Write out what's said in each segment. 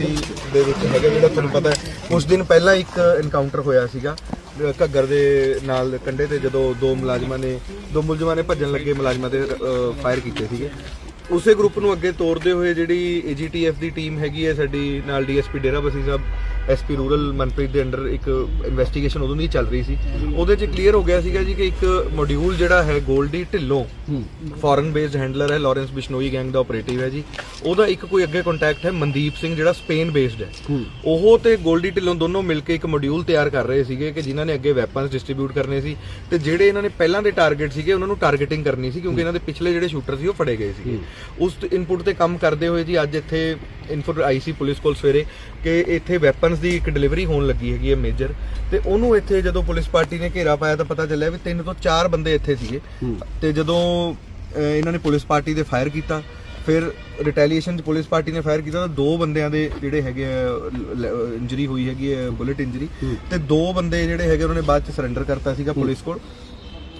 ਡੀਐਸਪੀਸੀ ਦੇ ਵਿੱਚ ਹੈਗਾ ਜਿਹੜਾ ਤੁਹਾਨੂੰ ਪਤਾ ਹੈ। ਕੁਝ ਦਿਨ ਪਹਿਲਾਂ ਇੱਕ ਇਨਕਾਊਂਟਰ ਹੋਇਆ ਸੀਗਾ ਘੱਗਰ ਦੇ ਨਾਲ ਕੰਡੇ ਤੇ ਜਦੋਂ ਦੋ ਮੁਲਾਜ਼ਮਾਂ ਨੇ, ਦੋ ਮੁਲਜ਼ਮਾਂ ਨੇ ਭੱਜਣ ਲੱਗੇ ਮੁਲਾਜ਼ਮਾਂ ਦੇ ਫਾਇਰ ਕੀਤੇ ਸੀਗੇ। ਉਸੇ ਗਰੁੱਪ ਨੂੰ ਅੱਗੇ ਤੋਰਦੇ ਹੋਏ ਜਿਹੜੀ ਏਜੀਟੀਐਫ ਦੀ ਟੀਮ ਹੈਗੀ ਹੈ ਸਾਡੀ ਨਾਲ ਡੀਐਸਪੀ ਡੇਰਾ ਬਸੀ ਸਾਹਿਬ ਐਸਪੀ ਰੂਰਲ ਮਨਪ੍ਰੀਤ ਦੇ ਅੰਡਰ ਇੱਕ ਇਨਵੈਸਟੀਗੇਸ਼ਨ ਉਦੋਂ ਦੀ ਚੱਲ ਰਹੀ ਸੀ। ਉਹਦੇ 'ਚ ਕਲੀਅਰ ਹੋ ਗਿਆ ਸੀਗਾ ਜੀ ਕਿ ਇੱਕ ਮੋਡਿਊਲ ਜਿਹੜਾ ਹੈ 골ਡੀ ਢਿੱਲੋਂ ਫੋਰਨ ਬੇਸਡ ਹੈਂਡਲਰ ਹੈ ਲਾਰੈਂਸ ਬਿਸ਼ਨੋਈ ਗੈਂਗ ਦਾ ਆਪਰੇਟਿਵ ਹੈ ਜੀ। ਉਹਦਾ ਇੱਕ ਕੋਈ ਅੱਗੇ ਕੰਟੈਕਟ ਹੈ ਮਨਦੀਪ ਸਿੰਘ ਜਿਹੜਾ ਸਪੇਨ ਬੇਸਡ ਹੈ। ਉਹ ਤੇ 골ਡੀ ਢਿੱਲੋਂ ਦੋਨੋਂ ਮਿਲ ਕੇ ਇੱਕ ਮੋਡਿਊਲ ਤਿਆਰ ਕਰ ਰਹੇ ਸੀਗੇ ਕਿ ਜਿਨ੍ਹਾਂ ਨੇ ਅੱਗੇ ਵੈਪਨਸ ਡਿਸਟ੍ਰੀਬਿਊਟ ਕਰਨੇ ਸੀ ਤੇ ਜਿਹੜੇ ਇਹਨਾਂ ਨੇ ਪਹਿਲਾਂ ਦੇ ਟਾਰਗੇਟ ਸੀਗੇ ਉਹਨਾਂ ਨੂੰ ਟਾਰਗੇਟਿੰਗ ਕਰਨੀ ਸੀ ਕਿਉਂਕਿ ਇਹਨਾਂ ਦੇ ਪਿਛਲੇ ਜਿਹੜੇ ਸ਼ੂਟਰ ਸੀ ਉਹ ਫੜੇ ਗਏ ਸੀਗੇ। ਉਸ ਇਨਪੁਟ ਤੇ ਕੰਮ ਕਰਦੇ ਹੋਏ ਜੀ ਅੱਜ ਇੱਥੇ ਇਨਫੋ ਆਈਸੀ ਪੁਲਿਸ ਕੋਲ ਸਵੇਰੇ ਕਿ ਇੱਥੇ ਵੈਪਨਸ ਦੀ ਇੱਕ ਡਿਲੀਵਰੀ ਹੋਣ ਲੱਗੀ ਹੈਗੀ ਹੈ ਮੇਜਰ ਤੇ ਉਹਨੂੰ ਇੱਥੇ ਜਦੋਂ ਪੁਲਿਸ ਪਾਰਟੀ ਨੇ ਘੇਰਾ ਪਾਇਆ ਤਾਂ ਪਤਾ ਚੱਲਿਆ ਵੀ ਤਿੰਨ ਤੋਂ ਚਾਰ ਬੰਦੇ ਇੱਥੇ ਸੀਗੇ। ਤੇ ਜਦੋਂ ਇਹਨਾਂ ਨੇ ਪੁਲਿਸ ਪਾਰਟੀ ਤੇ ਫਾਇਰ ਕੀਤਾ ਫਿਰ ਰਿਟੈਲੀਏਸ਼ਨ ਚ ਪੁਲਿਸ ਪਾਰਟੀ ਨੇ ਫਾਇਰ ਕੀਤਾ ਤਾਂ ਦੋ ਬੰਦਿਆਂ ਦੇ ਜਿਹੜੇ ਹੈਗੇ ਇੰਜਰੀ ਹੋਈ ਹੈਗੀ ਹੈ ਬੁਲੇਟ ਇੰਜਰੀ ਤੇ ਦੋ ਬੰਦੇ ਜਿਹੜੇ ਹੈਗੇ ਉਹਨਾਂ ਨੇ ਬਾਅਦ ਚ ਸਰੈਂਡਰ ਕਰਤਾ ਸੀਗਾ ਪੁਲਿਸ ਕੋਲ।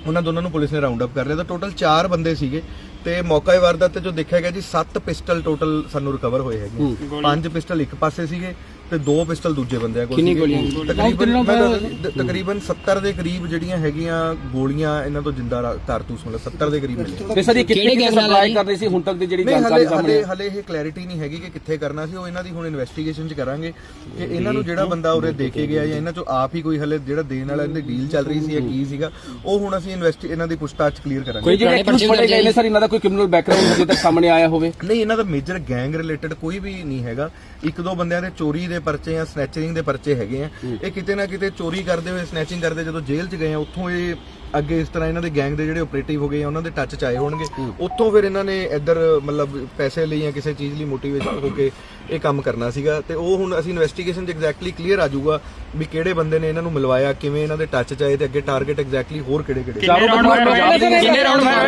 ਉਹਨਾਂ ਦੋਨਾਂ ਨੂੰ ਪੁਲਿਸ ਨੇ ਰਾਉਂਡ ਅਪ ਕਰ ਲਿਆ। ਤਾਂ ਟੋਟਲ 4 ਬੰਦੇ ਸੀਗੇ। ਤੇ ਮੌਕਾ ਇਹ ਵਾਰਦਾਤ ਤੇ ਜੋ ਦੇਖਿਆ ਗਿਆ ਜੀ 7 ਪਿਸਟਲ ਟੋਟਲ ਸਾਨੂੰ ਰਿਕਵਰ ਹੋਏ ਹੈਗੇ। ਪੰਜ ਪਿਸਟਲ ਇੱਕ ਪਾਸੇ ਸੀਗੇ। ਤੇ ਦੋ ਪਿਸਟਲ ਦੂਜੇ ਬੰਦਿਆਂ ਕੋਲ ਕਿੰਨੀ ਗੋਲੀਆਂ? ਤਕਰੀਬਨ ਮੈਂ ਦੱਸ ਦਿੰਦਾ, ਤਕਰੀਬਨ 70 ਦੇ ਕਰੀਬ ਜਿਹੜੀਆਂ ਹੈਗੀਆਂ ਗੋਲੀਆਂ ਇਹਨਾਂ ਤੋਂ ਜਿੰਦਾ ਰਾ- ਕਾਰਤੂਸ ਮਤਲਬ 70 ਦੇ ਕਰੀਬ ਮਿਲੇ ਤੇ ਸਰ ਇਹ ਕਿੱਥੇ ਕਿੱਥੇ ਸਪਲਾਈ ਕਰ ਰਹੇ ਸੀ? ਹੁਣ ਤੱਕ ਦੀ ਜਿਹੜੀ ਨਹੀਂ ਜਾਣਕਾਰੀ ਸਾਹਮਣੇ ਹਲੇ ਹਲੇ ਇਹ ਕਲੈਰਿਟੀ ਨਹੀਂ ਹੈਗੀ ਕਿ ਕਿੱਥੇ ਕਰਨਾ ਸੀ। ਉਹ ਇਹਨਾਂ ਦੀ ਹੁਣ ਇਨਵੈਸਟੀਗੇਸ਼ਨ ਚ ਕਰਾਂਗੇ ਕਿ ਇਹਨਾਂ ਨੂੰ ਜਿਹੜਾ ਬੰਦਾ ਉਰੇ ਦੇ ਕੇ ਗਿਆ ਜਾਂ ਇਹਨਾਂ ਚੋਂ ਆਪ ਹੀ ਕੋਈ ਹਲੇ ਜਿਹੜਾ ਦੇਣ ਵਾਲਾ ਇਹਦੀ ਡੀਲ ਚੱਲ ਰਹੀ ਸੀ ਜਾਂ ਕੀ ਸੀਗਾ ਉਹ ਹੁਣ ਅਸੀਂ ਇਨਵੈਸਟੀ ਇਹਨਾਂ ਦੀ ਪੁੱਛਤਾਛ ਕਲੀਅਰ ਕਰਾਂਗੇ। ਕੋਈ ਜਿਹੜੇ ਐਕਟਿਵ ਫੜੇ ਗਏ ਨੇ ਸਰ ਇਹਨਾਂ ਦਾ ਕੋਈ ਕ੍ਰਿਮੀਨਲ ਬੈਕਗ੍ਰਾਉਂਡ ਹਜੇ ਤੱਕ ਸਾਹਮਣੇ ਆਇਆ ਹੋਵੇ? ਨਹੀਂ ਇਹਨਾਂ ਦਾ ਮੇਜਰ ਗੈਂਗ ਰਿਲੇਟਡ ਕੋਈ ਵੀ ਨਹੀਂ ਹੈਗਾ। ਇੱਕ ਦੋ ਬੰਦਿਆਂ ਦੇ ਚੋਰੀ ਦੇ ਪਰਚੇ ਜਾਂ ਸਨੈਚਿੰਗ ਦੇ ਪਰਚੇ ਹੈਗੇ ਆ। ਇਹ ਕਿਤੇ ਨਾ ਕਿਤੇ ਚੋਰੀ ਕਰਦੇ ਹੋਏ ਸਨੈਚਿੰਗ ਕਰਦੇ ਜਦੋਂ ਜੇਲ੍ਹ 'ਚ ਗਏ ਆ ਉੱਥੋਂ ਇਹ ਅੱਗੇ ਇਸ ਤਰ੍ਹਾਂ ਇਹਨਾਂ ਦੇ ਗੈਂਗ ਦੇ ਜਿਹੜੇ ਆਪਰੇਟਿਵ ਹੋ ਗਏ ਆ ਉਹਨਾਂ ਦੇ ਟੱਚ 'ਚ ਆਏ ਹੋਣਗੇ। ਉੱਥੋਂ ਫਿਰ ਇਹਨਾਂ ਨੇ ਇੱਧਰ ਮਤਲਬ ਪੈਸੇ ਲਈ ਜਾਂ ਕਿਸੇ ਚੀਜ਼ ਲਈ ਮੋਟੀਵੇਸ਼ਨ ਹੋ ਕੇ ਇਹ ਕੰਮ ਕਰਨਾ ਸੀਗਾ ਤੇ ਉਹ ਹੁਣ ਅਸੀਂ ਇਨਵੈਸਟੀਗੇਸ਼ਨ 'ਚ ਐਗਜ਼ੈਕਟਲੀ ਕਲੀਅਰ ਆ ਜਾਊਗਾ ਵੀ ਕਿਹੜੇ ਬੰਦੇ ਨੇ ਇਹਨਾਂ ਨੂੰ ਮਿਲਵਾਇਆ ਕਿਵੇਂ ਇਹਨਾਂ ਦੇ ਟੱਚ 'ਚ ਆਏ ਤੇ ਅੱਗੇ ਟਾਰਗੇਟ ਐਗਜ਼ੈਕਟਲੀ ਹੋਰ ਕਿਹੜੇ ਕਿਹੜੇ। ਚਾਰੋਂ ਦੇ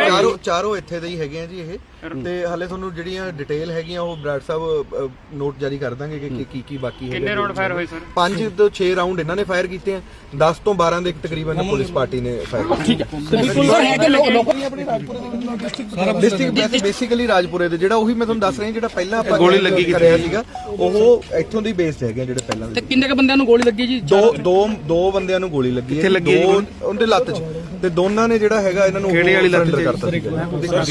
ਚਾਰੋਂ ਚਾਰੋਂ ਇੱਥੇ ਦੇ ਹੀ ਹੈਗੇ ਆ ਜੀ ਇਹ। ਤੇ ਹਲੇ ਤੁਹਾਨੂੰ ਜਿਹੜੀਆਂ ਡਿਟੇਲ ਹੈਗੀਆਂ ਉਹ ਬਰਾੜ ਸਾਹਿਬ ਨੋਟ ਜਾਰੀ ਕਰ ਦਾਂਗੇ ਕਿ ਕੀ- ਕੀ ਕੀ ਬਾਕੀ ਹੈਗਾ ਕਿੰਨੇ ਰਾਉਂਡ ਫਾਇਰ ਹੋਏ ਸਰ 5 ਤੋਂ 6 ਰਾਉਂਡ ਇਹਨਾਂ ਨੇ ਫਾਇਰ ਕੀਤੇ ਆ। 10 ਤੋਂ 12 ਦੇ ਤਕਰੀਬਨ ਪੁਲਿਸ ਪਾਰਟੀ ਨੇ ਫਾਇਰ ਕੀਤੇ। ਠੀਕ ਹੈ ਡਿਸਟ੍ਰਿਕਟ ਬੇਸਿਕਲੀ ਰਾਜਪੁਰੇ ਦੇ ਜਿਹੜਾ ਉਹੀ ਮੈਂ ਤੁਹਾਨੂੰ ਦੱਸ ਰਿਹਾ ਜਿਹੜਾ ਪਹਿਲਾਂ ਆਪਾਂ ਗੋਲੀ ਲੱਗੀ ਕਰਿਆ ਸੀਗਾ ਉਹ ਇੱਥੋਂ ਦੀ ਬੇਸਡ ਹੈਗੇ ਆ ਜਿਹੜੇ ਪਹਿਲਾਂ ਦੇ ਕਿੰਨੇ ਕ ਬੰਦਿਆਂ ਨੂੰ ਗੋਲੀ ਲੱਗੀ ਜੀ? ਦੋ ਦੋ ਦੋ ਬੰਦਿਆਂ ਨੂੰ ਗੋਲੀ ਲੱਗੀ ਹੈ ਦੋ ਉਹਦੇ ਲੱਤ 'ਚ। ਤੇ ਦੋਨਾਂ ਨੇ ਜਿਹੜਾ ਹੈਗਾ ਇਹਨਾਂ ਨੂੰ ਕਿਹੜੇ ਵਾਲੀ ਲੱਤ 'ਚ? ਕਰਤਾ ਸੀਗਾ।